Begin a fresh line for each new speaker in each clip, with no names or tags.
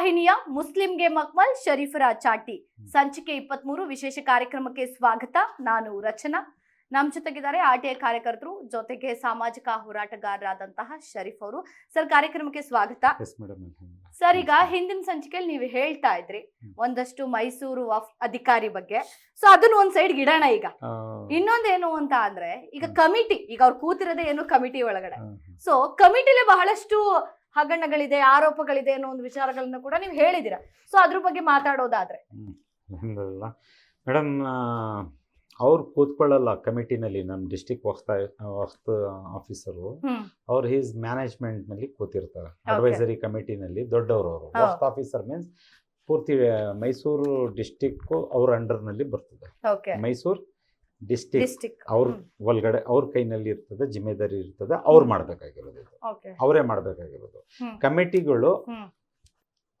ವಾಹಿನಿಯ ಮುಸ್ಲಿಂಗೆ ಮಕ್ಮಲ್ ಶರೀಫರ ಚಾಟಿ. ಸಂಚಿಕೆ ಇಪ್ಪತ್ಮೂರು ವಿಶೇಷ ಕಾರ್ಯಕ್ರಮಕ್ಕೆ ಸ್ವಾಗತ. ನಾನು ರಚನಾ. ನಮ್ಮ ಜೊತೆಗಿದ್ದಾರೆ ಆರ್ ಟಿ ಐ ಕಾರ್ಯಕರ್ತರು ಜೊತೆಗೆ ಸಾಮಾಜಿಕ ಹೋರಾಟಗಾರರಾದಂತಹ ಶರೀಫ್ ಅವರು. ಸರ್ ಕಾರ್ಯಕ್ರಮಕ್ಕೆ ಸ್ವಾಗತ. ಸರ್ ಈಗ ಹಿಂದಿನ ಸಂಚಿಕೆಯಲ್ಲಿ ನೀವು ಹೇಳ್ತಾ ಇದ್ರಿ ಒಂದಷ್ಟು ಮೈಸೂರು ಅಧಿಕಾರಿ ಬಗ್ಗೆ. ಸೊ ಅದನ್ನ ಒಂದ್ ಸೈಡ್ ಗಿಡೋಣ ಈಗ. ಇನ್ನೊಂದೇನು ಅಂತ ಅಂದ್ರೆ ಈಗ ಕಮಿಟಿ ಈಗ ಅವ್ರು ಕೂತಿರೋದೇ ಏನು ಕಮಿಟಿ ಒಳಗಡೆ. ಸೊ ಕಮಿಟಿಲೆ ಬಹಳಷ್ಟು ಹಗರಣಗಳಿದೆ ಆರೋಪಗಳಿದೆ ಅನ್ನೋ ಒಂದು ವಿಚಾರಗಳನ್ನ ಕೂಡ ನೀವು ಹೇಳಿದ್ದೀರಾ. ಸೊ ಅದ್ರ ಬಗ್ಗೆ ಮಾತಾಡೋದಾದ್ರೆ.
ಮೇಡಮ್ ಅವ್ರು ಕೂತ್ಕೊಳ್ಳಲ್ಲ ಕಮಿಟಿನಲ್ಲಿ ನಮ್ಮ ಡಿಸ್ಟಿಕ್ ವಕ್ತ ವಕ್ತ ಆಫೀಸರು. ಅವ್ರು ಹೀಸ್ ಮ್ಯಾನೇಜ್ಮೆಂಟ್ನಲ್ಲಿ ಕೂತಿರ್ತಾರೆ. ಅಡ್ವೈಸರಿ ಕಮಿಟಿನಲ್ಲಿ ದೊಡ್ಡವರು ಅವರು. ವಕ್ತ ಆಫೀಸರ್ ಮೀನ್ಸ್ ಪೂರ್ತಿ ಮೈಸೂರು ಡಿಸ್ಟಿಕ್ ಅವ್ರ ಅಂಡರ್ನಲ್ಲಿ ಬರ್ತದೆ.
ಓಕೆ
ಮೈಸೂರು ಡಿಸ್ಟಿಕ್
ಡಿಸ್ಟಿಕ್
ಅವ್ರ ಒಳಗಡೆ ಅವ್ರ ಕೈನಲ್ಲಿ ಇರ್ತದೆ ಜಿಮ್ಮೆದಾರಿ ಇರ್ತದೆ ಅವ್ರು ಮಾಡ್ಬೇಕಾಗಿರೋದು ಅವರೇ ಮಾಡ್ಬೇಕಾಗಿರೋದು. ಕಮಿಟಿಗಳು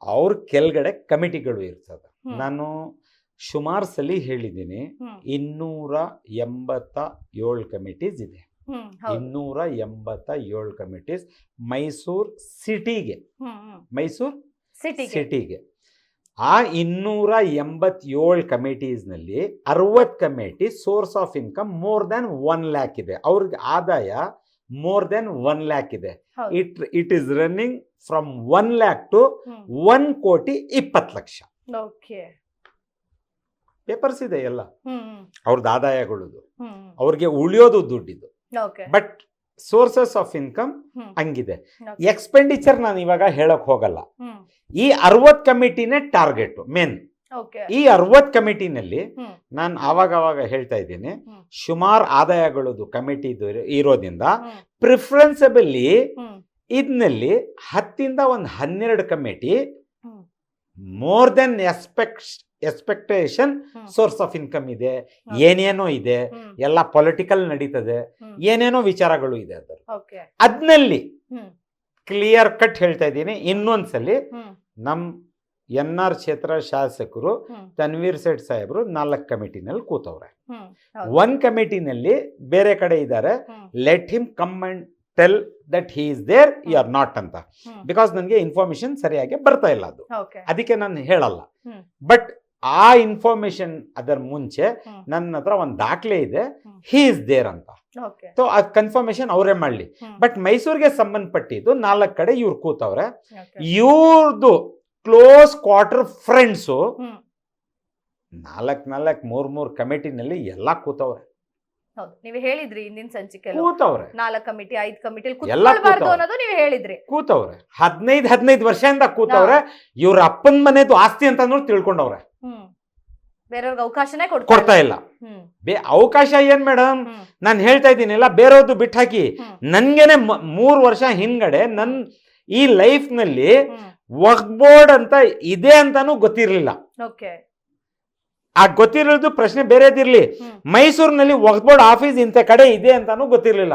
ಅವ್ರ ಕೆಳಗಡೆ ಕಮಿಟಿಗಳು ಇರ್ತದೆ. ನಾನು ಸುಮಾರು ಸಲ ಹೇಳಿದ್ದೀನಿ ಇನ್ನೂರ ಎಂಬತ್ತ ಏಳು ಕಮಿಟೀಸ್ ಇದೆ. ಇನ್ನೂರ ಎಂಬತ್ತ ಏಳು ಕಮಿಟೀಸ್ ಮೈಸೂರು ಸಿಟಿಗೆ. ಮೈಸೂರು
ಸಿಟಿಗೆ.
ಆ ಇನ್ನೂರ ಎಂಬತ್ತೇಳು ಕಮಿಟೀಸ್ನಲ್ಲಿ ಅರವತ್ತು committee source of income more than one lakh ಇದೆ. ಅವ್ರಿಗೆ ಆದಾಯ ಮೋರ್ ದೆನ್ ಒನ್ ಲ್ಯಾಕ್ ಇದೆ. It it is running from one lakh to one ಕೋಟಿ ಇಪ್ಪತ್ತು ಲಕ್ಷ. ಪೇಪರ್ಸ್ ಇದೆ ಎಲ್ಲ. ಅವ್ರದ್ದು ಆದಾಯಗಳದು. ಅವ್ರಿಗೆ ಉಳಿಯೋದು ದುಡ್ಡಿದು. ಬಟ್ ಸೋರ್ಸಸ್ ಆಫ್ ಇನ್ಕಮ್ ಹಂಗಿದೆ. ಎಕ್ಸ್ಪೆಂಡಿಚರ್ ನಾನು ಇವಾಗ ಹೇಳಕ್ ಹೋಗಲ್ಲ. ಈ ಅರವತ್ ಕಮಿಟಿನೇ ಟಾರ್ಗೆಟ್ ಮೇನ್ ಈ ಅರವತ್ ಕಮಿಟಿನಲ್ಲಿ ನಾನು ಆವಾಗ ಅವಾಗ ಹೇಳ್ತಾ ಇದ್ದೀನಿ. ಸುಮಾರು ಆದಾಯಗಳದು ಕಮಿಟಿ ಇರೋದ್ರಿಂದ ಪ್ರಿಫರೆನ್ಸಬಲಿ ಇದ್ನಲ್ಲಿ ಹತ್ತಿಂದ ಒಂದು ಹನ್ನೆರಡು committee more than expect expectation source of income ಇದೆ ಏನೇನೋ ಇದೆ ಎಲ್ಲ ಪೊಲಿಟಿಕಲ್ ನಡೀತದೆ ಏನೇನೋ ವಿಚಾರಗಳು ಇದೆ ಅದರ ಅದ್ನಲ್ಲಿ ಕ್ಲಿಯರ್ ಕಟ್ ಹೇಳ್ತಾ ಇದ್ದೀನಿ. ಇನ್ನೊಂದ್ಸಲಿ ನಮ್ ಎನ್ ಆರ್ ಕ್ಷೇತ್ರ ಶಾಸಕರು ತನ್ವೀರ್ ಸೇಠ್ ಸಾಹೇಬ್ರು ನಾಲ್ಕು ಕಮಿಟಿನಲ್ಲಿ ಕೂತವ್ರೆ.
ಒಂದ್
ಒನ್ ಕಮಿಟಿನಲ್ಲಿ ಬೇರೆ ಕಡೆ ಇದ್ದಾರೆ. Let him come and tell that he is there you are not ಅಂತ. ಬಿಕಾಸ್ ನನಗೆ ಇನ್ಫಾರ್ಮೇಶನ್ ಸರಿಯಾಗಿ ಬರ್ತಾ ಇಲ್ಲ ಅದು. ಅದಕ್ಕೆ ನಾನು ಹೇಳಲ್ಲ. ಬಟ್ ಆ ಇನ್ಫಾರ್ಮೇಶನ್ ಅದರ ಮುಂಚೆ ನನ್ನ ಹತ್ರ ಒಂದು ದಾಖಲೆ ಇದೆ. ಹಿ ಇಸ್ ದೇರ್ ಅಂತ. ಸೊ ಆ ಕನ್ಫರ್ಮೇಶನ್ ಅವರೇ ಮಾಡಲಿ. ಬಟ್ ಮೈಸೂರಿಗೆ ಸಂಬಂಧಪಟ್ಟಿದ್ದು ನಾಲ್ಕು ಕಡೆ ಇವ್ರು ಕೂತವ್ರೆ.
ಇವ್ರದು
ಇವ್ರದ್ದು ಕ್ಲೋಸ್ ಕ್ವಾರ್ಟರ್ ಫ್ರೆಂಡ್ಸು ನಾಲ್ಕು ನಾಲ್ಕು ಮೂರ್ ಮೂರ್ ಕಮಿಟಿನಲ್ಲಿ ಎಲ್ಲ ಕೂತವ್ರೆ.
ಹೌದು ನೀವು ಹೇಳಿದ್ರಿ ಹಿಂದಿನ ಸಂಚಿಕೆ
ಕೂತವ್ರೆ.
ನಾಲ್ಕ್ ಕಮಿಟಿ ಐದ್ ಕಮಿಟಿ ಕುತ್ಕೊಳ್ಬಾರ್ದು
ಕೂತವ್ರೆ.
ಅನ್ನೋದು ನೀವು ಹೇಳಿದ್ರಿ.
ಕೂತವ್ರೆ. ಹದಿನೈದು ಹದಿನೈದು ವರ್ಷದಿಂದ ಕೂತವ್ರೆ. ಇವ್ರ ಅಪ್ಪನ ಮನೆದು ಆಸ್ತಿ ಅಂತ ನೋಡಿ ತಿಳ್ಕೊಂಡವ್ರೆ
ಬೇರೆಯವ್ರಿಗೆ ಅವಕಾಶನೇ ಕೊಡ್ತಾ
ಇಲ್ಲ. ಬೇ ಅವಕಾಶ ಏನ್ ಮೇಡಮ್ ನಾನು ಹೇಳ್ತಾ ಇದ್ದೀನಿಲ್ಲ ಬೇರೆಯವ್ರದ್ದು ಬಿಟ್ಟು ಹಾಕಿ ನನ್ಗೆನೆ ಮೂರ್ ವರ್ಷ ಹಿಂದ್ಗಡೆ ನನ್ ಈ
ಲೈಫ್ನಲ್ಲಿ
ವರ್ಕ್ ಬೋರ್ಡ್ ಅಂತ ಇದೆ ಅಂತಾನು ಗೊತ್ತಿರ್ಲಿಲ್ಲ. ಆ ಗೊತ್ತಿರಲಿದ್ದು ಪ್ರಶ್ನೆ ಬೇರೆದಿರ್ಲಿ. ಮೈಸೂರಿನಲ್ಲಿ ವಕ್ ಬೋರ್ಡ್ ಆಫೀಸ್ ಇಂಥ ಕಡೆ ಇದೆ ಅಂತಾನು ಗೊತ್ತಿರ್ಲಿಲ್ಲ.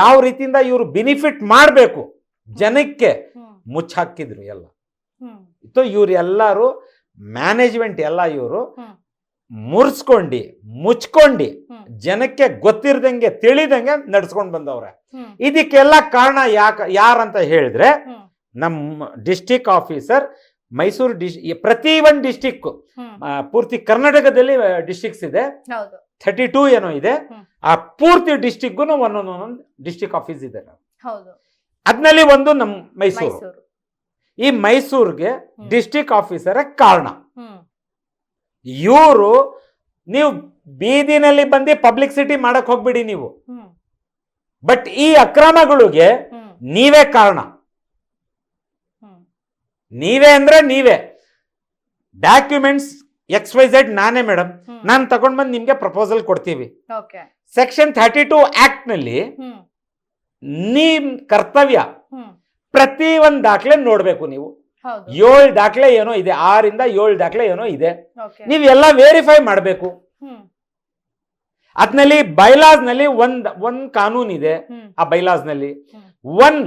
ಯಾವ ರೀತಿಯಿಂದ ಇವರು ಬೆನಿಫಿಟ್ ಮಾಡಬೇಕು? ಜನಕ್ಕೆ ಮುಚ್ಚಾಕಿದ್ರು ಎಲ್ಲ.
ಇತ್ತು
ಸೊ ಇವ್ರು ಎಲ್ಲರೂ ಮ್ಯಾನೇಜ್ಮೆಂಟ್ ಎಲ್ಲ ಇವರು. ಮುರ್ಸ್ಕೊಂಡು ಮುಚ್ಕೊಂಡು ಜನಕ್ಕೆ ಗೊತ್ತಿರ್ದಂಗೆ ತಿಳಿದಂಗೆ ನಡ್ಸ್ಕೊಂಡು ಬಂದವ್ರೆ. ಇದಕ್ಕೆಲ್ಲ ಕಾರಣ ಯಾಕ ಯಾರಂತ ಹೇಳಿದ್ರೆ ನಮ್ಮ ಡಿಸ್ಟಿಕ್ ಆಫೀಸರ್ ಮೈಸೂರು ಡಿಸ್ ಪ್ರತಿ ಒಂದು ಡಿಸ್ಟಿಕ್ ಪೂರ್ತಿ ಕರ್ನಾಟಕದಲ್ಲಿ ಡಿಸ್ಟಿಕ್ಸ್ ಇದೆ. ಥರ್ಟಿ ಟೂ ಏನೋ ಇದೆ. ಆ ಪೂರ್ತಿ ಡಿಸ್ಟಿಕ್ಗೂ ಒಂದೊಂದು ಒಂದೊಂದು ಡಿಸ್ಟಿಕ್ ಆಫೀಸ್ ಇದೆ ಅದ್ನಲ್ಲಿ ಒಂದು ನಮ್ಮ ಮೈಸೂರು. ಈ ಮೈಸೂರಿಗೆ. ಡಿಸ್ಟಿಕ್ ಆಫೀಸರ್ ಕಾರಣ. ಇವರು ನೀವು ಬೀದಿನಲ್ಲಿ ಬಂದು ಪಬ್ಲಿಸಿಟಿ ಮಾಡಕ್ ಹೋಗ್ಬಿಡಿ ನೀವು. ಬಟ್ ಈ ಅಕ್ರಮಗಳಿಗೆ ನೀವೇ ಕಾರಣ. ನೀವೇ ಅಂದ್ರೆ ನೀವೇ. ಡಾಕ್ಯುಮೆಂಟ್ಸ್ ಎಕ್ಸ್ ವೈ ಝೆಡ್ ನಾನೇ ಮೇಡಮ್ ನಾನು ತಗೊಂಡ್ ಬಂದು ನಿಮ್ಗೆ ಪ್ರಪೋಸಲ್ ಕೊಡ್ತೀವಿ. ಸೆಕ್ಷನ್ ಥರ್ಟಿ ಟೂ
ಆಕ್ಟ್ನಲ್ಲಿ
ನಿಮ್ ಕರ್ತವ್ಯ ಪ್ರತಿ ಒಂದ್ ದಾಖಲೆ ನೋಡ್ಬೇಕು ನೀವು. ಏಳು ದಾಖಲೆ ಏನೋ ಇದೆ ಆರಿಂದ ಏಳು ದಾಖಲೆ ಏನೋ ಇದೆ. ನೀವ್ ಎಲ್ಲ ವೆರಿಫೈ ಮಾಡಬೇಕು. ಅದ್ನಲ್ಲಿ ಬೈಲಾಸ್ನಲ್ಲಿ ಒಂದ್ ಒಂದ್ ಕಾನೂನ್ ಇದೆ ಆ
ಬೈಲಾಸ್ನಲ್ಲಿ.
ಒನ್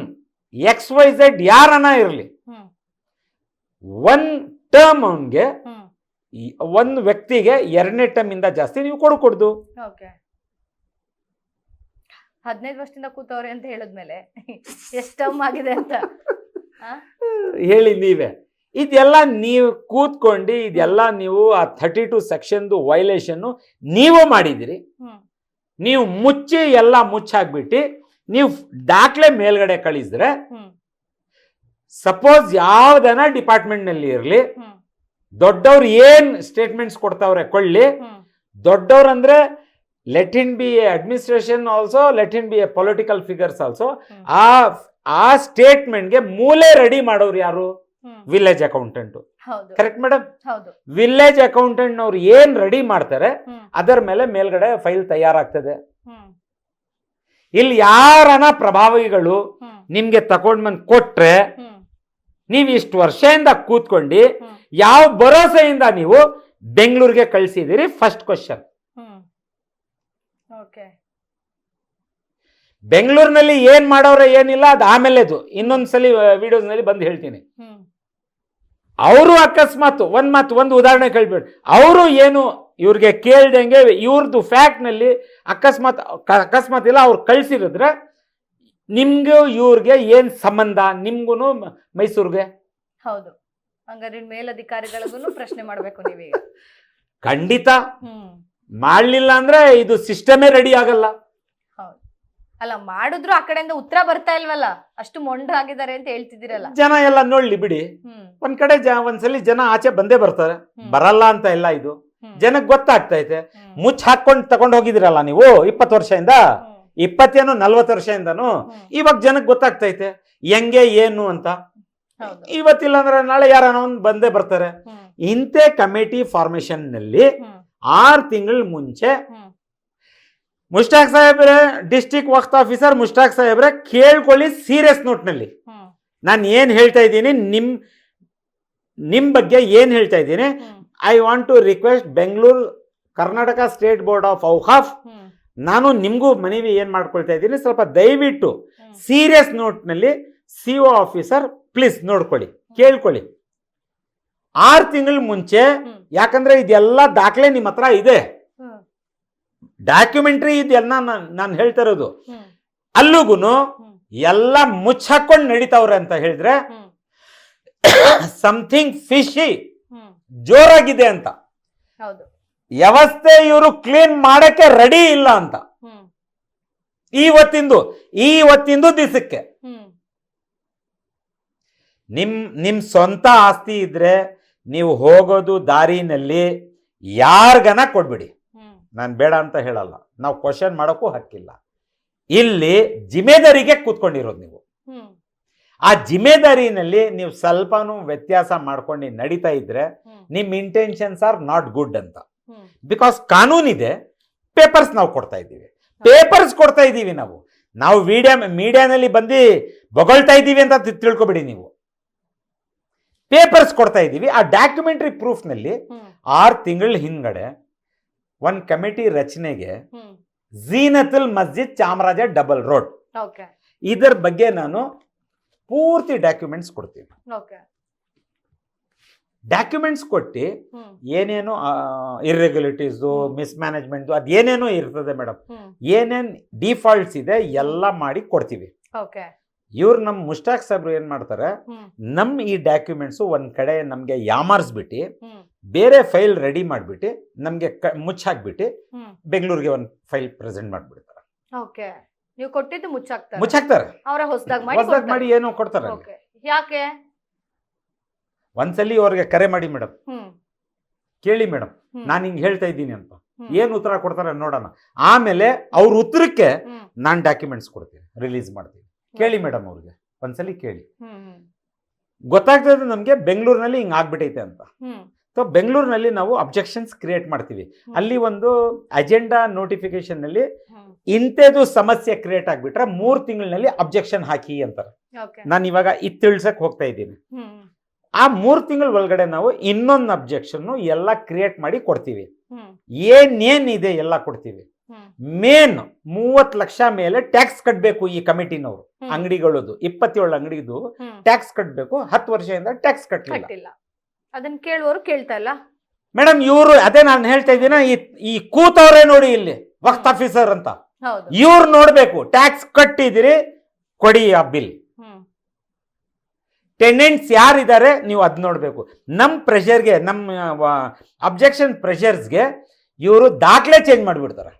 ಎಕ್ಸ್ ವೈ ಝೆಡ್ ಯಾರನ್ನ ಇರಲಿ ಒನ್ ಟರ್ಮ್ ಅವನ್ಗೆ ಒಂದು ವ್ಯಕ್ತಿಗೆ ಎರಡನೇ ಟರ್ಮ್ ಇಂದ ಜಾಸ್ತಿ ನೀವು ಕೊಡಕೂಡ್ದು
ಹದಿನೈದು ವರ್ಷದಿಂದ ಕೂತವ್ರೆ ಅಂತ ಹೇಳಿದ್ಮೇಲೆ ಎಷ್ಟು ಟರ್ಮ್ ಆಗಿದೆ ಅಂತ?
ಹೇಳಿ ನೀವೇ. ಇದೆಲ್ಲ ನೀವು ಕೂತ್ಕೊಂಡು ಇದೆಲ್ಲ ನೀವು ಆ ಥರ್ಟಿ ಟು ಸೆಕ್ಷನ್ದು ವೈಲೇಷನ್ನು ನೀವು ಮಾಡಿದಿರಿ ನೀವು ಮುಚ್ಚಿ ಎಲ್ಲ ಮುಚ್ಚಾಕ್ಬಿಟ್ಟು ನೀವು ದಾಖಲೆ ಮೇಲ್ಗಡೆ ಕಳಿಸಿದ್ರೆ ಸಪೋಸ್ ಯಾವ್ದನ ಡಿಪಾರ್ಟ್ಮೆಂಟ್ನಲ್ಲಿ ಇರಲಿ ದೊಡ್ಡವ್ರು ಏನ್ ಸ್ಟೇಟ್ಮೆಂಟ್ಸ್ ಕೊಡ್ತಾವ್ರೆ ಕೊಳ್ಳಿ. ದೊಡ್ಡವ್ರ ಅಂದ್ರೆ let in be a administration also let in be a political figures also. ಆ ಆ ಸ್ಟೇಟ್ಮೆಂಟ್ಗೆ ಮೂಲೆ ರೆಡಿ ಮಾಡೋರು ಯಾರು? Village accountant correct madam village accountant ಅವ್ರು ಏನ್ ರೆಡಿ ಮಾಡ್ತಾರೆ ಅದರ ಮೇಲೆ ಮೇಲ್ಗಡೆ ಫೈಲ್ ತಯಾರಾಗ್ತದೆ. ಇಲ್ಲಿ ಯಾರನ ಪ್ರಭಾವಿಗಳು ನಿಮ್ಗೆ ತಗೊಂಡ್ ಬಂದ್ ಕೊಟ್ರೆ ನೀವು ಇಷ್ಟು ವರ್ಷದಿಂದ ಕೂತ್ಕೊಂಡು ಯಾವ ಭರೋಸೆಯಿಂದ ನೀವು ಬೆಂಗಳೂರಿಗೆ ಕಳಿಸಿದಿರಿ ಫಸ್ಟ್ ಕ್ವಶನ್
ಓಕೆ
ಬೆಂಗಳೂರಿನಲ್ಲಿ ಏನ್ ಮಾಡೋರೆ ಏನಿಲ್ಲ ಅದು ಆಮೇಲೆದು ಇನ್ನೊಂದ್ಸಲಿ ವಿಡಿಯೋಸ್ನಲ್ಲಿ ಬಂದು ಹೇಳ್ತೀನಿ. ಅವರು ಅಕಸ್ಮಾತ್ ಒಂದ್ ಮಾತು ಒಂದು ಉದಾಹರಣೆ ಕೇಳ್ಬೇಡಿ. ಅವರು ಏನು ಇವ್ರಿಗೆ ಕೇಳ್ದಂಗೆ ಇವ್ರದ್ದು ಫ್ಯಾಕ್ಟ್ನಲ್ಲಿ ಅಕಸ್ಮಾತ್ ಅಕಸ್ಮಾತ್ ಇಲ್ಲ ಅವ್ರು ಕಳ್ಸಿರಿದ್ರೆ ನಿಮ್ಗೂ ಇವ್ರಿಗೆ ಏನ್ ಸಂಬಂಧ? ನಿಮ್ಗೂ ಮೈಸೂರಿಗೆ?
ಹೌದು. ಹಂಗಾದ್ರೆ ಮೇಲಧಿಕಾರಿಗಳಿಗೂ ಪ್ರಶ್ನೆ ಮಾಡ್ಬೇಕು ನೀವೀಗ.
ಖಂಡಿತ. ಮಾಡ್ಲಿಲ್ಲ ಅಂದ್ರೆ ಇದು ಸಿಸ್ಟಮೇ ರೆಡಿ ಆಗಲ್ಲ.
ಅಲ್ಲ ಮಾಡಿದ್ರು ಆ ಕಡೆಯಿಂದ ಉತ್ತರ ಬರ್ತಾ ಇಲ್ವಲ್ಲ? ಅಷ್ಟು ಮೊಂಡ್ರಾಗಿದ್ದಾರೆ ಅಂತ ಹೇಳ್ತಿದ್ದೀರಲ್ಲ.
ಜನ ಎಲ್ಲ ನೋಡ್ಲಿ ಬಿಡಿ. ಒಂದ್ ಕಡೆ ಒಂದ್ಸಲಿ ಜನ ಆಚೆ ಬಂದೇ ಬರ್ತಾರೆ. ಬರಲ್ಲ ಅಂತ ಇಲ್ಲ ಇದು.
ಜನಕ್
ಜನಕ್ಕೆ ಗೊತ್ತಾಗ್ತೈತೆ. ಮುಚ್ಚ ಹಾಕೊಂಡು ತಗೊಂಡ್ ಹೋಗಿದಿರಲ್ಲ ನೀವು ಇಪ್ಪತ್ತು ವರ್ಷದಿಂದ. ಇಪ್ಪತ್ತೇನು ನಲ್ವತ್ತು ವರ್ಷದಿಂದನು. ಇವಾಗ ಜನಕ್ಕೆ ಗೊತ್ತಾಗ್ತೈತೆ ಹೆಂಗೆ ಏನು ಅಂತ. ಇವತ್ತಿಲ್ಲ ಅಂದ್ರೆ ನಾಳೆ ಯಾರನೋ ಒಂದು ಬಂದೇ ಬರ್ತಾರೆ. ಇಂತೆ ಕಮಿಟಿ
ಫಾರ್ಮೇಶನ್ನಲ್ಲಿ
ಆರ್ ತಿಂಗಳ ಮುಂಚೆ ಮುಷ್ಟಾಕ್ ಸಾಹೇಬ್ರೆ ಡಿಸ್ಟಿಕ್ ವಕ್ತ್ ಆಫೀಸರ್ ಮುಷ್ಟಾಕ್ ಸಾಹೇಬ್ರೆ ಕೇಳ್ಕೊಳ್ಳಿ ಸೀರಿಯಸ್ ನೋಟ್ನಲ್ಲಿ ನಾನು ಏನು ಹೇಳ್ತಾ ಇದ್ದೀನಿ ನಿಮ್ ನಿಮ್ ಬಗ್ಗೆ ಏನು ಹೇಳ್ತಾ ಇದ್ದೀನಿ. I want to request Bengaluru Karnataka state board of Auqaf ನಾನು ನಿಮಗೂ ಮನವಿ ಏನು ಮಾಡ್ಕೊಳ್ತಾ ಇದ್ದೀನಿ ಸ್ವಲ್ಪ ದಯವಿಟ್ಟು ಸೀರಿಯಸ್ ನೋಟ್ನಲ್ಲಿ ಸಿ ಒ ಆಫೀಸರ್ ಪ್ಲೀಸ್ ನೋಡ್ಕೊಳ್ಳಿ ಕೇಳ್ಕೊಳ್ಳಿ. ಆರು ತಿಂಗಳ ಮುಂಚೆ ಯಾಕಂದ್ರೆ ಇದೆಲ್ಲ ದಾಖಲೆ ನಿಮ್ಮ ಹತ್ರ ಇದೆ. ಡಾಕ್ಯುಮೆಂಟ್ರಿ ಇದೆಲ್ಲ ನಾನು ಹೇಳ್ತಾ ಇರೋದು. ಅಲ್ಲಿಗೂ ಎಲ್ಲ ಮುಚ್ಚಾಕೊಂಡು ನಡೀತಾವ್ರೆ ಅಂತ ಹೇಳಿದ್ರೆ ಸಮಥಿಂಗ್ ಫಿಶಿ ಜೋರಾಗಿದೆ ಅಂತ.
ಹೌದು.
ವ್ಯವಸ್ಥೆ ಇವರು ಕ್ಲೀನ್ ಮಾಡಕ್ಕೆ ರೆಡಿ ಇಲ್ಲ ಅಂತ.
ಈ
ಇವತ್ತಿಂದು ಇವತ್ತಿಂದು ದಿವಸಕ್ಕೆ
ದಿಸಕ್ಕೆ.
ನಿಮ್ ನಿಮ್ ಸ್ವಂತ ಆಸ್ತಿ ಇದ್ರೆ ನೀವು ಹೋಗೋದು ದಾರಿನಲ್ಲಿ ಯಾರ್ಗನ ಕೊಡ್ಬಿಡಿ. ನಾನು ಬೇಡ ಅಂತ ಹೇಳಲ್ಲ. ನಾವು ಕ್ವಶನ್ ಮಾಡೋಕ್ಕೂ ಹಕ್ಕಿಲ್ಲ. ಇಲ್ಲಿ ಜಿಮೆದಾರಿಗೆ ಕೂತ್ಕೊಂಡಿರೋದು ನೀವು. ಆ ಜಿಮೆದಾರಿನಲ್ಲಿ ನೀವು ಸ್ವಲ್ಪನೂ ವ್ಯತ್ಯಾಸ ಮಾಡ್ಕೊಂಡು ನಡೀತಾ ಇದ್ರೆ ನಿಮ್ ಇಂಟೆನ್ಷನ್ಸ್ ಆರ್ ನಾಟ್ ಗುಡ್ ಅಂತ. ಬಿಕಾಸ್ ಕಾನೂನಿದೆ ಪೇಪರ್ಸ್ ನಾವು ಕೊಡ್ತಾ ಇದ್ದೀವಿ. ಪೇಪರ್ಸ್ ಕೊಡ್ತಾ ಇದ್ದೀವಿ ನಾವು. ನಾವು ಮೀಡಿಯಾ ಮೀಡಿಯಾನಲ್ಲಿ ಬಂದು ಬೊಗಳ್ತಾ ಇದ್ದೀವಿ ಅಂತ ತಿಳ್ಕೊಬಿಡಿ ನೀವು. ಪೇಪರ್ಸ್ ಕೊಡ್ತಾ ಇದ್ದೀವಿ. ಆ ಡಾಕ್ಯುಮೆಂಟ್ರಿ ಪ್ರೂಫ್ನಲ್ಲಿ ಆರು ತಿಂಗಳ ಹಿಂದ್ಗಡೆ ಒಂದು ಕಮಿಟಿ ರಚನೆಗೆ ಝೀನತುಲ್ ಮಸ್ಜಿದ್ ಚಾಮರಾಜ ಡಬಲ್ ರೋಡ್ ಇದರ ಬಗ್ಗೆ ನಾನು ಪೂರ್ತಿ ಡಾಕ್ಯುಮೆಂಟ್ಸ್ ಕೊಡ್ತೀನಿ.
ಓಕೆ
ಡಾಕ್ಯುಮೆಂಟ್ಸ್ ಕೊಟ್ಟು ಏನೇನು ಇರ್ರೆಗ್ಯುಲೇಟೀಸು
ಮಿಸ್
ಮಿಸ್ಮ್ಯಾನೇಜ್ಮೆಂಟ್ ಅದು ಏನೇನೋ ಇರ್ತದೆ ಮೇಡಮ್ ಏನೇನು ಡಿಫಾಲ್ಟ್ಸ್ ಇದೆ ಎಲ್ಲ ಮಾಡಿ ಕೊಡ್ತೀವಿ. ಇವ್ರು ನಮ್ಮ ಮುಷ್ಟಾಕ್ ಸಾಬ್ರು ಏನ್ ಮಾಡ್ತಾರೆ ನಮ್ಮ ಈ ಡಾಕ್ಯುಮೆಂಟ್ಸು ಒಂದ್ ಕಡೆ ನಮಗೆ ಯಾಮಾರಿಸ್ಬಿಟ್ಟು
ಬಿಟ್ಟು
ಬೇರೆ ಫೈಲ್ ರೆಡಿ ಮಾಡ್ಬಿಟ್ಟು ನಮಗೆ ಕ ಮುಚ್ಚಾಕ್ಬಿಟ್ಟು ಬೆಂಗಳೂರಿಗೆ ಒಂದು ಫೈಲ್ ಪ್ರೆಸೆಂಟ್ ಮಾಡಿಬಿಡ್ತಾರೆ.
ಓಕೆ. ನೀವು ಕೊಟ್ಟಿದ್ದು ಮುಚ್ಚಾಕ್ತಾರೆ.
ಮುಚ್ಚಾಕ್ತಾರೆ.
ಅವರ ಹೊಸದಾಗಿ ಮಾಡಿ
ಹೊಸದಾಗಿ ಮಾಡಿ ಏನೋ ಕೊಡ್ತಾರೆ
ಯಾಕೆ?
ಒಂದ್ಸಲಿ ಅವ್ರಿಗೆ ಕರೆ ಮಾಡಿ ಮೇಡಮ್ ಕೇಳಿ ಮೇಡಮ್. ನಾನು ಹಿಂಗೆ ಹೇಳ್ತಾ ಇದ್ದೀನಿ ಅಂತ. ಏನ್ ಉತ್ತರ ಕೊಡ್ತಾರೆ ನೋಡೋಣ. ಆಮೇಲೆ ಅವ್ರ ಉತ್ತರಕ್ಕೆ ನಾನು ಡಾಕ್ಯುಮೆಂಟ್ಸ್ ಕೊಡ್ತೀನಿ ರಿಲೀಸ್ ಮಾಡ್ತೀನಿ. ಕೇಳಿ ಮೇಡಮ್ ಅವ್ರಿಗೆ. ಒಂದ್ಸಲಿ ಕೇಳಿ. ಗೊತ್ತಾಗ್ತದೆ ನಮಗೆ ಬೆಂಗಳೂರಿನಲ್ಲಿ ಹಿಂಗೆ ಆಗ್ಬಿಟ್ಟೈತೆ ಅಂತ. ಸೊ ಬೆಂಗಳೂರಿನಲ್ಲಿ ನಾವು ಅಬ್ಜೆಕ್ಷನ್ಸ್ ಕ್ರಿಯೇಟ್ ಮಾಡ್ತೀವಿ. ಅಲ್ಲಿ ಒಂದು ಅಜೆಂಡಾ ನೋಟಿಫಿಕೇಶನ್ನಲ್ಲಿ ಇಂಥದ್ದು ಸಮಸ್ಯೆ ಕ್ರಿಯೇಟ್ ಆಗ್ಬಿಟ್ರೆ ಮೂರು ತಿಂಗಳಿನಲ್ಲಿ ಅಬ್ಜೆಕ್ಷನ್ ಹಾಕಿ ಅಂತಾರೆ. ನಾನು ಇವಾಗ ಇದು ತಿಳ್ಸಕ್ ಹೋಗ್ತಾ ಇದ್ದೀನಿ. ಆ ಮೂರು ತಿಂಗಳ ಒಳಗಡೆ ನಾವು ಇನ್ನೊಂದು ಅಬ್ಜೆಕ್ಷನ್ ಎಲ್ಲ ಕ್ರಿಯೇಟ್ ಮಾಡಿ ಕೊಡ್ತೀವಿ.
ಏನೇನ್
ಏನೇನಿದೆ ಎಲ್ಲ ಕೊಡ್ತೀವಿ. ಮೇನ್ ಮೂವತ್ತು ಲಕ್ಷ ಮೇಲೆ ಟ್ಯಾಕ್ಸ್ ಕಟ್ಟಬೇಕು ಈ ಕಮಿಟಿನವರು. ಅಂಗಡಿಗಳದು ಇಪ್ಪತ್ತೇಳು ಅಂಗಡಿದು ಟ್ಯಾಕ್ಸ್ ಕಟ್ಟಬೇಕು ಹತ್ತು ವರ್ಷದಿಂದ ಟ್ಯಾಕ್ಸ್ ಕಟ್ಟಲಿಲ್ಲ
ಕಟ್ಟಿಲ್ಲ. ಅದನ್ನ ಕೇಳುವವರು ಕೇಳ್ತಾ ಇಲ್ಲ.
ಮೇಡಮ್ ಇವರು ಅದೇ ನಾನು ಹೇಳ್ತಾ ಇದ್ದೀನ ಈ ಕೂತವ್ರೆ ನೋಡಿ ಇಲ್ಲಿ ವಕ್ತ್ ಆಫೀಸರ್ ಅಂತ. ಇವ್ರು ನೋಡ್ಬೇಕು ಟ್ಯಾಕ್ಸ್ ಕಟ್ಟಿದಿರಿ ಕೊಡಿ ಆ ಬಿಲ್.
ಹ್ಮ್
ಟೆನೆಂಟ್ಸ್ ಯಾರಿದ್ದಾರೆ ನೀವು ಅದು ನೋಡ್ಬೇಕು. ನಮ್ಮ ಪ್ರೆಷರ್ಗೆ ನಮ್ಮ ಅಬ್ಜೆಕ್ಷನ್ ಪ್ರೆಷರ್ಸ್ಗೆ ಇವರು ದಾಖಲೆ ಚೇಂಜ್ ಮಾಡಿಬಿಡ್ತಾರೆ.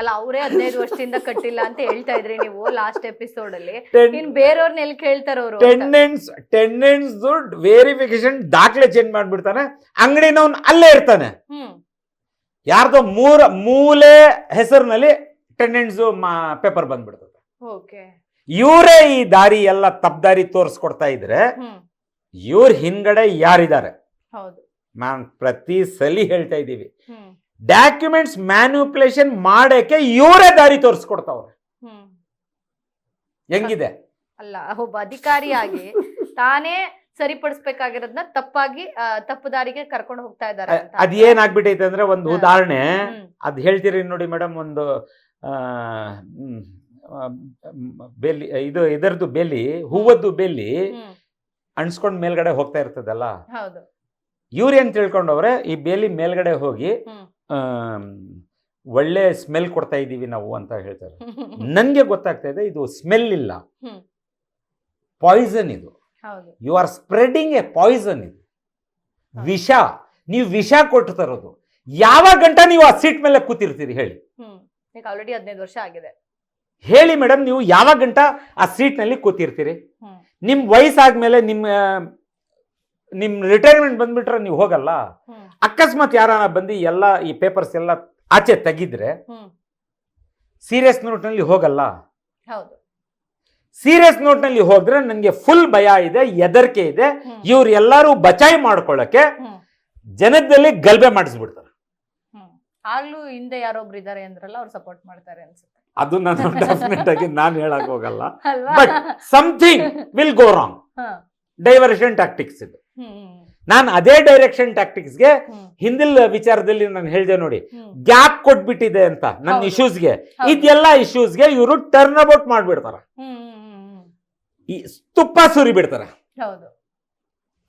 ಅಲ್ಲ ಅವರೇ ಹದಿನೈದು ವರ್ಷದಿಂದ ಕಟ್ಟಿಲ್ಲ ಅಂತ ಹೇಳ್ತಾ ಇದ್ರಿ ನೀವು ಲಾಸ್ಟ್ ಎಪಿಸೋಡ್ ಅಲ್ಲಿ. ಇನ್ ಬೇರೆಯವ್ರನ್ನ ಎಲ್ಲಿ ಕೇಳ್ತಾರ ಅವರು
ಟೆಂಡೆನ್ಸ್ ಟೆಂಡೆನ್ಸ್ ವೇರಿಫಿಕೇಶನ್ ದಾಖಲೆ ಚೇಂಜ್ ಮಾಡ್ಬಿಡ್ತಾನೆ. ಅಂಗಡಿನವನ್ ಅಲ್ಲೇ ಇರ್ತಾನೆ. ಯಾರ್ದೋ ಮೂರ ಮೂಲೆ ಹೆಸರಿನಲ್ಲಿ ಟೆಂಡೆನ್ಸ್ ಪೇಪರ್ ಬಂದ್ಬಿಡ್ತದೆ.
ಓಕೆ
ಇವರೇ ಈ ದಾರಿ ಎಲ್ಲ ತಪ್ಪದಾರಿ ತೋರಿಸ್ಕೊಡ್ತಾ ಇದ್ರೆ ಇವ್ರ ಹಿಂದ್ಗಡೆ ಯಾರಿದ್ದಾರೆ?
ಹೌದು.
ನಾನ್ ಪ್ರತಿ ಸಲಿ ಹೇಳ್ತಾ ಇದ್ದೀವಿ. ಡಾಕ್ಯುಮೆಂಟ್ಸ್ ಮ್ಯಾನ್ಯುಪ್ಯುಲೇಷನ್ ಮಾಡಕ್ಕೆ ಇವರೇ ದಾರಿ ತೋರಿಸ್ಕೊಡ್ತಾವ್ರೆ. ಹೆಂಗಿದೆ?
ಅಲ್ಲ ಒಬ್ಬ ಅಧಿಕಾರಿಯಾಗಿ ತಾನೇ ಸರಿಪಡಿಸ್ಬೇಕಾಗಿರೋದನ್ನ ತಪ್ಪಾಗಿ ತಪ್ಪು ದಾರಿಗೆ ಕರ್ಕೊಂಡು ಹೋಗ್ತಾ ಇದ್ದಾರೆ ಅಂತ.
ಅದ್ ಏನಾಗ್ಬಿಟ್ಟೈತೆ ಅಂದ್ರೆ ಒಂದು ಉದಾಹರಣೆ. ಅದ್ ಹೇಳ್ತೀರಿ ನೋಡಿ ಮೇಡಮ್ ಒಂದು ಬೆಲಿ ಇದು ಇದರದ್ದು ಬೆಲಿ ಹೂವದ್ದು ಬೆಲಿ ಅಣ್ಸ್ಕೊಂಡ್ ಮೇಲ್ಗಡೆ ಹೋಗ್ತಾ ಇರ್ತದಲ್ಲ? ಇವ್ರು ಏನ್ ತಿಳ್ಕೊಂಡವ್ರೆ ಈ ಬೇಲಿ ಮೇಲ್ಗಡೆ ಹೋಗಿ ಒಳ್ಳೆ ಸ್ಮೆಲ್ ಕೊಡ್ತಾ ಇದೀವಿ ನಾವು ಅಂತ ಹೇಳ್ತಾರೆ. ನನ್ಗೆ ಗೊತ್ತಾಗ್ತಾ ಇದೆ ಇದು ಸ್ಮೆಲ್ ಇಲ್ಲ. ಪಾಯ್ಸನ್ ಇದು. You are spreading a poison ಇದು. ವಿಷ. ನೀವು ವಿಷ ಕೊಟ್ಟು ತರೋದು. ಯಾವ ಗಂಟ ನೀವು ಆ ಸೀಟ್ ಮೇಲೆ ಕೂತಿರ್ತೀರಿ ಹೇಳಿ.
ಆಲ್ರೆಡಿ ಹದಿನೈದು ವರ್ಷ ಆಗಿದೆ.
ಹೇಳಿ ಮೇಡಮ್ ನೀವು ಯಾವ ಗಂಟ ಆ ಸೀಟ್ನಲ್ಲಿ ಕೂತಿರ್ತೀರಿ?
ನಿಮ್ಮ
ನಿಮ್ ವಯಸ್ಸಾದ್ಮೇಲೆ ನಿಮ್ಮ ನಿಮ್ ರಿಟೈರ್ಮೆಂಟ್ ಬಂದ್ಬಿಟ್ರೆ ನೀವು ಹೋಗಲ್ಲ? ಅಕಸ್ಮಾತ್ ಯಾರನ್ನ ಬಂದು ಎಲ್ಲ ಈ ಪೇಪರ್ಸ್ ಎಲ್ಲ ಆಚೆ ತೆಗಿದ್ರೆ ಸೀರಿಯಸ್ ನೋಟ್ನಲ್ಲಿ ಹೋಗಲ್ಲ?
ಹೌದು.
ಸೀರಿಯಸ್ ನೋಟ್ನಲ್ಲಿ ಹೋದ್ರೆ ನನಗೆ ಫುಲ್ ಭಯ ಇದೆ ಎದರ್ಕೆ ಇದೆ. ಇವ್ರು ಎಲ್ಲರೂ ಬಚಾಯಿ ಮಾಡ್ಕೊಳ್ಳಕ್ಕೆ ಜನದಲ್ಲಿ ಗಲ್ಬೆ ಮಾಡಿಸ್ಬಿಡ್ತಾರೆ.
ಆಗ್ಲೂ ಹಿಂದೆ ಯಾರೊಬ್ರು ಇದಾರೆ ಅಂದ್ರಲ್ಲ ಅವ್ರು ಸಪೋರ್ಟ್ ಮಾಡ್ತಾರೆ ಅನ್ಸುತ್ತೆ.
ಅದು ನಾನು ಡೆಫಿನೆಟ್ ಆಗಿ ನಾನು ಹೇಳಕ್ ಹೋಗಲ್ಲ. But something will go wrong. Diversion tactics ಇದು. ನಾನು ಅದೇ ಡೈರೆಕ್ಷನ್ ಟ್ಯಾಕ್ಟಿಕ್ಸ್ಗೆ ಹಿಂದಿಲ್ ವಿಚಾರದಲ್ಲಿ ನಾನು ಹೇಳಿದೆ ನೋಡಿ. ಗ್ಯಾಪ್ ಕೊಟ್ಬಿಟ್ಟಿದೆ ಅಂತ ನನ್ನ. ಇಶ್ಯೂಸ್ಗೆ. ಇದೆಲ್ಲ ಇಶ್ಯೂಸ್ಗೆ ಇವರು ಟರ್ನ್ ಅಬೌಟ್ ಮಾಡ್ಬಿಡ್ತಾರ. ತುಪ್ಪ ಸುರಿ ಬಿಡ್ತಾರೆ.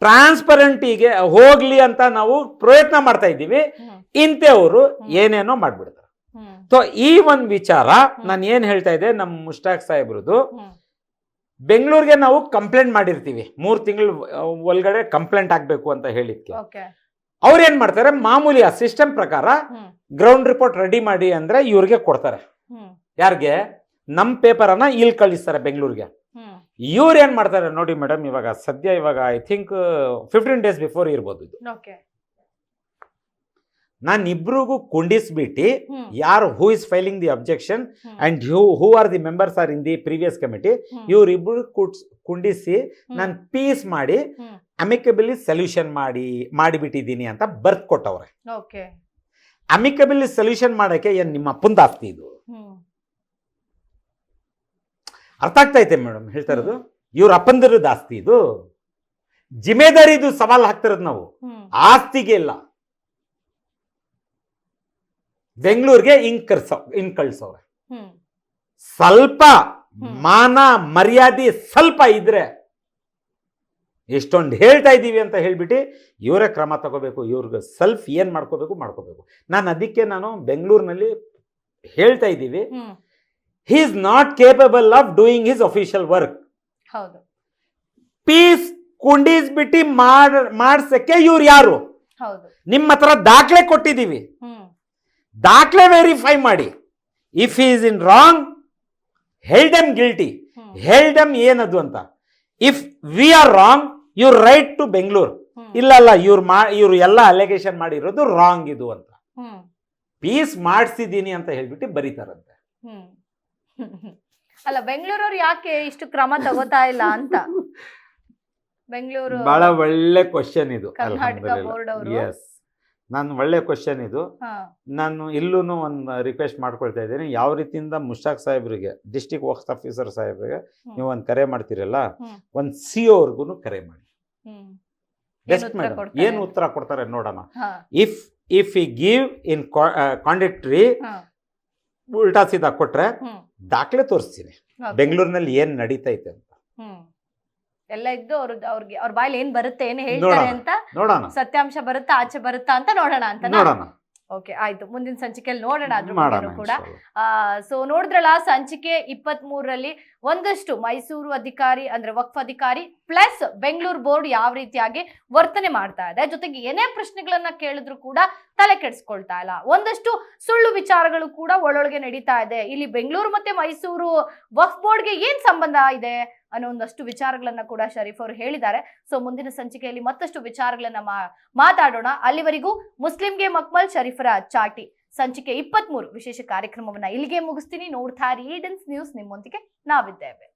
ಟ್ರಾನ್ಸ್ಪರೆಂಟಿಗೆ ಹೋಗ್ಲಿ ಅಂತ ನಾವು ಪ್ರಯತ್ನ ಮಾಡ್ತಾ ಇದ್ದೀವಿ.
ಇಂತೆ
ಇಂಥವ್ರು ಏನೇನೋ ಮಾಡ್ಬಿಡ್ತಾರೆ. ಸೊ ಈ ಒಂದು ವಿಚಾರ ನಾನು ಏನ್ ಹೇಳ್ತಾ ಇದ್ದೆ ನಮ್ಮ ಮುಷ್ಟಾಕ್ ಸಾಹೇಬ್ರದ್ದು ಬೆಂಗಳೂರಿಗೆ ನಾವು ಕಂಪ್ಲೇಂಟ್ ಮಾಡಿರ್ತೀವಿ. ಮೂರ್ ತಿಂಗಳು ಒಳಗಡೆ ಕಂಪ್ಲೇಂಟ್ ಆಗ್ಬೇಕು ಅಂತ ಹೇಳಿದ್ಕೆ. ಅವ್ರು ಏನ್ ಮಾಡ್ತಾರೆ ಮಾಮೂಲಿ ಆ ಸಿಸ್ಟಮ್ ಪ್ರಕಾರ ಗ್ರೌಂಡ್ ರಿಪೋರ್ಟ್ ರೆಡಿ ಮಾಡಿ ಅಂದ್ರೆ ಇವ್ರಿಗೆ ಕೊಡ್ತಾರೆ. ಯಾರಿಗೆ? ನಮ್ ಪೇಪರ್ ಅನ್ನ ಇಲ್ಲಿ ಕಳಿಸ್ತಾರೆ ಬೆಂಗಳೂರಿಗೆ.
ಇವ್ರ
ಇವ್ರು ಏನ್ ಮಾಡ್ತಾರೆ ನೋಡಿ ಮೇಡಮ್ ಇವಾಗ ಸದ್ಯ ಇವಾಗ I think fifteen days before ಇರ್ಬೋದು ಇದು
ಓಕೆ
ನಾನು ಇಬ್ರಿಗೂ ಕುಂಡಿಸ್ಬಿಟ್ಟು ಯಾರು who is filing the objection and who who are the members are in the previous committee ಇವರಿಬ್ರು ಕುಡ್ಸ್. ನಾನು ಪೀಸ್ ಮಾಡಿ ಅಮಿಕಬಲಿ ಸೊಲ್ಯೂಷನ್ ಮಾಡಿ ಮಾಡಿಬಿಟ್ಟಿದ್ದೀನಿ ಅಂತ ಬರ್ತ್ ಕೊಟ್ಟವ್ರೆ ಅಮಿಕಬಲಿ ಸೊಲ್ಯೂಷನ್ ಮಾಡಕ್ಕೆ ಏನ್ ನಿಮ್ಮ ಅಪ್ಪಂದ ಆಸ್ತಿ ಇದು ಅರ್ಥ ಆಗ್ತೈತೆ ಮೇಡಂ ಮೇಡಮ್ ಹೇಳ್ತಾ ಇರೋದು? ಇವ್ರ ಅಪ್ಪಂದಿರೋದು ಆಸ್ತಿ ಇದು. ಜಿಮ್ಮೆದಾರಿದು ಸವಾಲ್ ಹಾಕ್ತಿರೋದು ನಾವು. ಆಸ್ತಿಗೆ ಇಲ್ಲ. ಬೆಂಗಳೂರಿಗೆ ಹಿಂಗ್ ಕರ್ಸೋ ಹಿಂಗ್ ಕಳ್ಸವ್ರೆ ಸ್ವಲ್ಪ ಮಾನ ಮರ್ಯಾದೆ ಸ್ವಲ್ಪ ಇದ್ರೆ ಎಷ್ಟೊಂದು ಹೇಳ್ತಾ ಇದ್ದೀವಿ ಅಂತ ಹೇಳ್ಬಿಟ್ಟು ಇವರೇ ಕ್ರಮ ತಗೋಬೇಕು ಇವ್ರಿಗೆ ಸೆಲ್ಫ್ ಏನ್ ಮಾಡ್ಕೋಬೇಕು ಮಾಡ್ಕೋಬೇಕು. ನಾನು ಅದಕ್ಕೆ ನಾನು ಬೆಂಗಳೂರಿನಲ್ಲಿ ಹೇಳ್ತಾ ಇದ್ದೀವಿ. He is not capable of doing his official work
ಹೌದು.
ಪೀಸ್ ಕುಂಡೀಸ್ ಬಿಟ್ಟು ಮಾಡ್ ಮಾಡ್ಸಕ್ಕೆ ಇವ್ರು ಯಾರು? ನಿಮ್ಮ ಹತ್ರ ದಾಖಲೆ ಕೊಟ್ಟಿದ್ದೀವಿ. ದಾಖಲೆ ವೆರಿಫೈ ಮಾಡಿ. If is in wrong held dumb guilty
hmm.
ಹೆಲ್ ಡಮ್ ಏನದು ಅಂತ? ಇಫ್ ವಿ ಆರ್ ರಾಂಗ್ ಇವ್ರ ರೈಟ್ ಟು ಬೆಂಗಳೂರು
ಇಲ್ಲಲ್ಲ
ಇಲ್ಲ ಅಲ್ಲ ಇವ್ರು ಮಾ ಇವ್ರು ಎಲ್ಲ ಅಲೆಗೇಷನ್ ಮಾಡಿರೋದು ರಾಂಗ್ ಇದು ಅಂತ. ಪೀಸ್ ಮಾಡಿಸಿದ್ದೀನಿ ಅಂತ ಹೇಳ್ಬಿಟ್ಟು ಬರೀತಾರಂತೆ.
ಅಲ್ಲ ಬೆಂಗಳೂರವ್ರು ಯಾಕೆ ಇಷ್ಟು ಕ್ರಮ ತಗೋತಾ ಇಲ್ಲ ಅಂತ? ಬೆಂಗಳೂರು
ಬಹಳ ಒಳ್ಳೆ ಕ್ವಶನ್ ಇದು
ಕರ್ನಾಟಕ ಅವ್ರು.
ನಾನು ಒಳ್ಳೆ ಕ್ವಶನ್ ಇದು. ನಾನು ಇಲ್ಲೂ ಒಂದು ರಿಕ್ವೆಸ್ಟ್ ಮಾಡ್ಕೊಳ್ತಾ ಇದ್ದೀನಿ. ಯಾವ ರೀತಿಯಿಂದ ಮುಷ್ತಾಕ್ ಸಾಹೇಬ್ರಿಗೆ ಡಿಸ್ಟಿಕ್ ವರ್ಕ್ಸ್ ಆಫೀಸರ್ ಸಾಹೇಬ್ರಿಗೆ. ನೀವು ಒಂದು ಕರೆ ಮಾಡ್ತೀರಲ್ಲ. ಒಂದು ಸಿ ಅವ್ರಿಗೂ ಕರೆ ಮಾಡಿ.
ಏನ್
ಮೇಡಮ್
ಕೊಡ್ತಾರೆ?
ಏನು ಉತ್ತರ ಕೊಡ್ತಾರೆ ನೋಡೋಣ. If if he give in ಕಾಂಡಕ್ಟ್ರಿ ಉಲ್ಟಾ ಸೀದಾ ಕೊಟ್ರೆ ದಾಖಲೆ ತೋರಿಸ್ತೀನಿ. ಬೆಂಗಳೂರಿನಲ್ಲಿ ಏನ್ ನಡೀತೈತೆ ಅಂತ.
ಎಲ್ಲ ಇದ್ದು ಅವ್ರ ಅವ್ರಿಗೆ ಅವ್ರ ಬಾಯಲ್ಲಿ ಏನ್ ಬರುತ್ತೆ ಏನ್ ಹೇಳ್ತಾರೆ ಅಂತ
ನೋಡೋಣ.
ಸತ್ಯಾಂಶ ಬರುತ್ತಾ ಆಚೆ ಬರುತ್ತಾ ಅಂತ ನೋಡೋಣ ಅಂತ
ನೋಡೋಣ.
ಓಕೆ ಆಯ್ತು. ಮುಂದಿನ ಸಂಚಿಕೆಯಲ್ಲಿ ನೋಡೋಣ ಅದ್ರ ಕೂಡ. ಸೊ ನೋಡಿದ್ರಲ್ಲ ಸಂಚಿಕೆ ಇಪ್ಪತ್ತ್ ಮೂರರಲ್ಲಿ ಒಂದಷ್ಟು ಮೈಸೂರು ಅಧಿಕಾರಿ ಅಂದ್ರೆ ವಕ್ಫ್ ಅಧಿಕಾರಿ ಪ್ಲಸ್ ಬೆಂಗಳೂರು ಬೋರ್ಡ್ ಯಾವ ರೀತಿಯಾಗಿ ವರ್ತನೆ ಮಾಡ್ತಾ ಇದೆ. ಜೊತೆಗೆ ಏನೇ ಪ್ರಶ್ನೆಗಳನ್ನ ಕೇಳಿದ್ರು ಕೂಡ ತಲೆ ಕೆಡಿಸ್ಕೊಳ್ತಾ ಇಲ್ಲ. ಒಂದಷ್ಟು ಸುಳ್ಳು ವಿಚಾರಗಳು ಕೂಡ ಒಳೊಳಗೆ ನಡೀತಾ ಇದೆ. ಇಲ್ಲಿ ಬೆಂಗಳೂರು ಮತ್ತೆ ಮೈಸೂರು ವಕ್ಫ್ ಬೋರ್ಡ್ಗೆ ಏನ್ ಸಂಬಂಧ ಇದೆ ಅನ್ನೋ ಒಂದಷ್ಟು ವಿಚಾರಗಳನ್ನ ಕೂಡ ಶರೀಫ್ ಅವರು ಹೇಳಿದ್ದಾರೆ. ಸೊ ಮುಂದಿನ ಸಂಚಿಕೆಯಲ್ಲಿ ಮತ್ತಷ್ಟು ವಿಚಾರಗಳನ್ನ ಮಾತಾಡೋಣ. ಅಲ್ಲಿವರೆಗೂ ಮುಸ್ಲಿಂಗೆ ಮಕ್ಮಲ್, ಶರೀಫರ ಚಾಟಿ. ಸಂಚಿಕೆ ಇಪ್ಪತ್ಮೂರು ವಿಶೇಷ ಕಾರ್ಯಕ್ರಮವನ್ನ ಇಲ್ಲಿಗೆ ಮುಗಿಸ್ತೀನಿ. ನೋಡ್ತಾ ರೀಡನ್ಸ್ ನ್ಯೂಸ್ ನಿಮ್ಮೊಂದಿಗೆ ನಾವಿದ್ದೇವೆ.